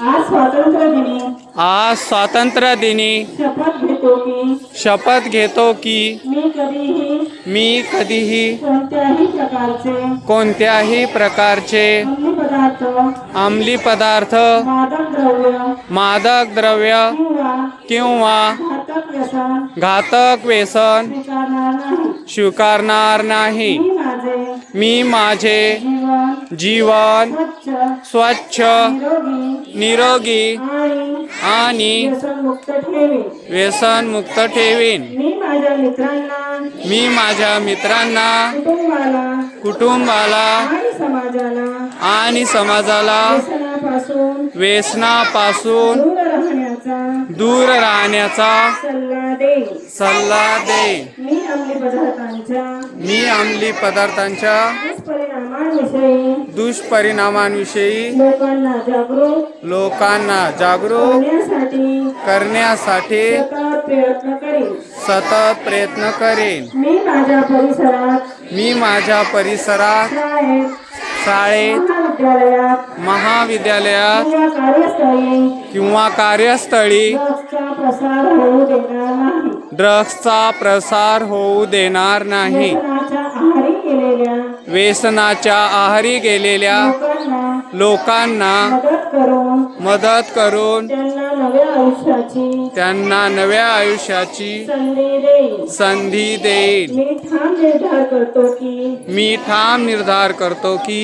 आज स्वातंत्र्य दिनी आज स्वातंत्र्य दिनी शपथ घेतो की शपथ घेतो की मी कधीही मी कधीही कोणत्याही प्रकारचे कोणत्याही प्रकारचे अंमली पदार्थ अंमली पदार्थ मादक द्रव्य मादक द्रव्य किंवा किंवा घातक व्यसन घातक व्यसन स्वीकारणार नाही. स्वीकारणार नाही. मी माझे मी माझे जीवन स्वच्छ निरोगी आणि व्यसनमुक्त ठेवी व्यसनमुक्त ठेवीन. मी माझ्या मित्रांना मी माझ्या मित्रांना कुटुंबाला आणि समाजाला व्यसनापासून दूर राहण्याचा सल्ला देईन सल्ला देईन मी अंमली पदार्थांच्या मी अंमली पदार्थांच्या दुष्परिणामांविषयी दुष्परिणामांविषयी लोकांना जागरूक लोकांना जागरूक करण्यासाठी करण्यासाठी सतत प्रयत्न करीन. सतत प्रयत्न करेन. मी माझ्या परिसरात मी माझ्या परिसरात शाळेत शाळेत महाविद्यालयात. किंवा कार्यस्थळी. ड्रग्सचा प्रसार होऊ देणार नाही. ड्रग्सचा प्रसार होऊ देणार नाही. व्यसनाच्या आहारी गेलेल्या. व्यसनाच्या आहारी गेलेल्या. लोकांना मदत करून त्यांना नव्या आयुष्याची संधी देईल मी ठाम निर्धार करतो की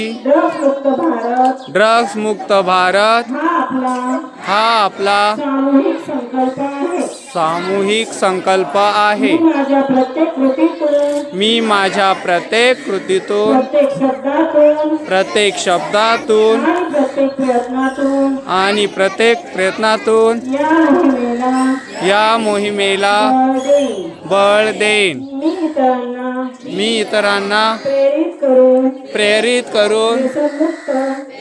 ड्रग्स मुक्त भारत हा हा आपला सामूहिक संकल्प आहे. मी माझ्या प्रत्येक कृतीतून प्रत्येक शब्दातून आणि प्रत्येक प्रयत्नातून या मोहिमेला बळ देईन. मी इतरांना प्रेरित करून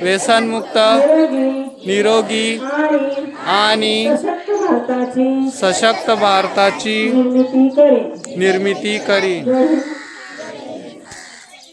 व्यसनमुक्त निरोगी आणि सशक्त भारताची निर्मिती करीन.